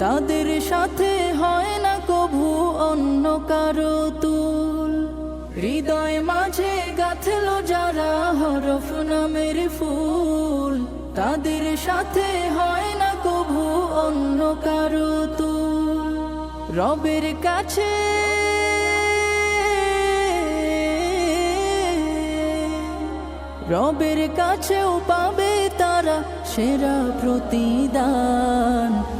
তাদের সাথে হয় না কভু অন্য কারও তুল। হৃদয় মাঝে গাথল যারা হরফ নামের ফুল। তাদের সাথে হয় না কভু অন্য কারও তুল। রবের কাছে রবের কাছেও পাবে তারা সেরা প্রতিদান।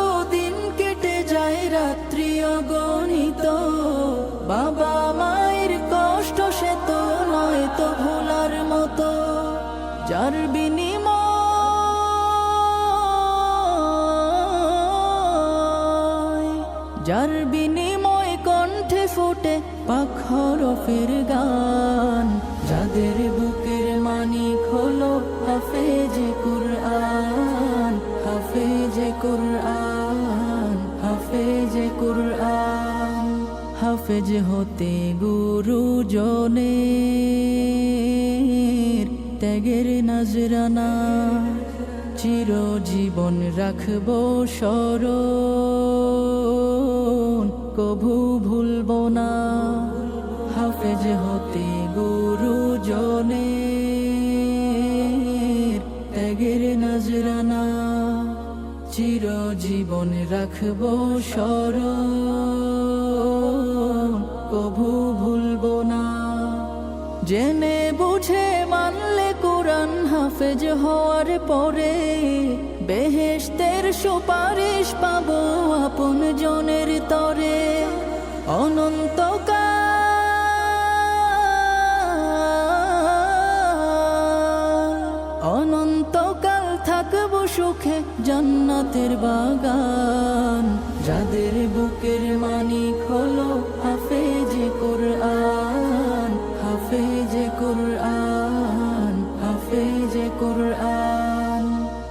যার বিনিময় যার বিনিময় কণ্ঠে ফুটে পাখরফের গান। যাদের বুকের মানিক হলো হাফেজে কুরআন হাফেজে কুরআন হাফেজে কুরআন। হাফেজ হতে গুরু জনের ত্যাগের নজরানা, চিরজীবন রাখব স্মরণ। কভু ভুলব না, হাফেজ হতে গুরু জনের ত্যাগের নজরানা, চিরজীবন রাখব স্মরণ। কভু ভুলব না, জেনে হাফেজ হওয়ার পরে বেহেশতের সুপারিশ পাব আপন জনের তরে। অনন্তকাল অনন্তকাল থাকব সুখে জান্নাতের বাগান। যাদের বুকের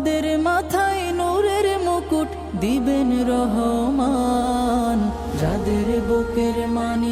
তাদের মাথায় নূরের মুকুট দিবেন রহমান। যাদের বুকের মানিক